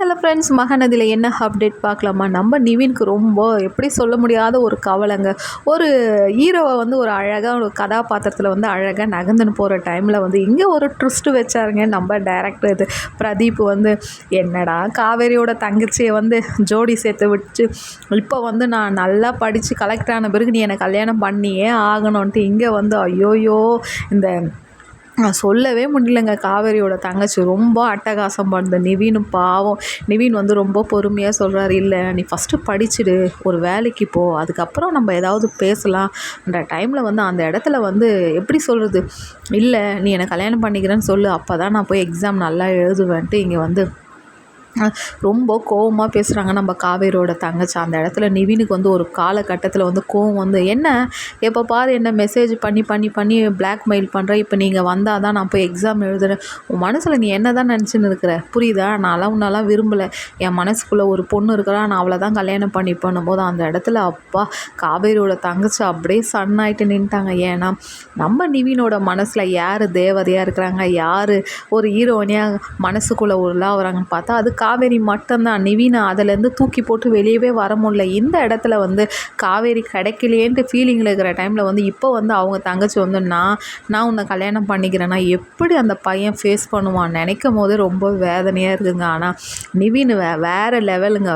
Hello friends மகாநதியில் என்ன update பார்க்கலாமா? நம்ம நிவினுக்கு ரொம்ப எப்படி சொல்ல முடியாத ஒரு கவலைங்க. ஒரு ஹீரோவை வந்து ஒரு அழகாக ஒரு கதாபாத்திரத்தில் வந்து அழகாக நகர்ந்துன்னு போகிற டைமில் வந்து இங்கே ஒரு ட்விஸ்ட்டு வச்சாருங்க. நம்ம டேரக்டர் இது. பிரதீப் வந்து என்னடா காவேரியோட தங்கச்சியை வந்து ஜோடி சேர்த்து விட்டு இப்போ வந்து நான் நல்லா படித்து கலெக்ட் ஆன பிறகு நீ என்னை கல்யாணம் பண்ணியே ஆகணுன்ட்டு இங்கே வந்து ஐயோயோ இந்த சொல்லவே முடியலங்க. காவேரியோட தங்கச்சி ரொம்ப அட்டகாசம் பண்ணுது. நிவின் பாவம். நிவின் வந்து ரொம்ப பொறுமையாக சொல்கிறாரு இல்லை நீ ஃபஸ்ட்டு படிச்சுடு. ஒரு வேலைக்கு போ. அதுக்கப்புறம் நம்ம ஏதாவது பேசலாம்ன்ற டைமில் வந்து அந்த இடத்துல வந்து எப்படி சொல்கிறது இல்லை நீ என்னை கல்யாணம் பண்ணிக்கிறேன்னு சொல்லு. அப்போ தான் நான் போய் எக்ஸாம் நல்லா எழுதுவேன்ட்டு இங்கே வந்து ரொம்ப கோவமாக பேசுகிறாங்க நம்ம காவேரியோட தங்கச்சி. அந்த இடத்துல நிவினுக்கு வந்து ஒரு காலகட்டத்தில் வந்து கோவம் வந்து என்ன? எப்போ பாரு என்ன மெசேஜ் பண்ணி பண்ணி பண்ணி பிளாக்மெயில் பண்ணுற இப்போ நீங்கள் வந்தால் தான் நான் போய் எக்ஸாம் எழுதுறேன். உன் மனசில் நீ என்ன தான் நினச்சின்னு இருக்கிற? புரியுதா? நான்லாம் உன்னாலாம் விரும்பலை. என் மனசுக்குள்ளே ஒரு பொண்ணு இருக்கிறா நான் அவளை தான் கல்யாணம் பண்ணி பண்ணும்போது அந்த இடத்துல அப்பா காவேரியோட தங்கச்சி அப்படியே சன் ஆகிட்டு நின்ட்டாங்க. ஏன்னா நம்ம நிவினோட மனசில் யார் தேவதையாக இருக்கிறாங்க? யார் ஒரு ஹீரோனியாக மனசுக்குள்ளே உள்ளாகிறாங்கன்னு பார்த்தா அது காவேரி மட்டும்தான். நிவினை அதிலேருந்து தூக்கி போட்டு வெளியவே வர முடியல. இந்த இடத்துல வந்து காவேரி கிடைக்கலையேன்ட்டு ஃபீலிங்கில் இருக்கிற டைமில் வந்து இப்போ வந்து அவங்க தங்கச்சி வந்து நான் நான் உன்னை கல்யாணம் பண்ணிக்கிறேன்னா எப்படி அந்த பையன் ஃபேஸ் பண்ணுவான் நினைக்கும் போதே ரொம்ப வேதனையாக இருக்குங்க. ஆனால் நிவின் வே வேறு லெவலுங்க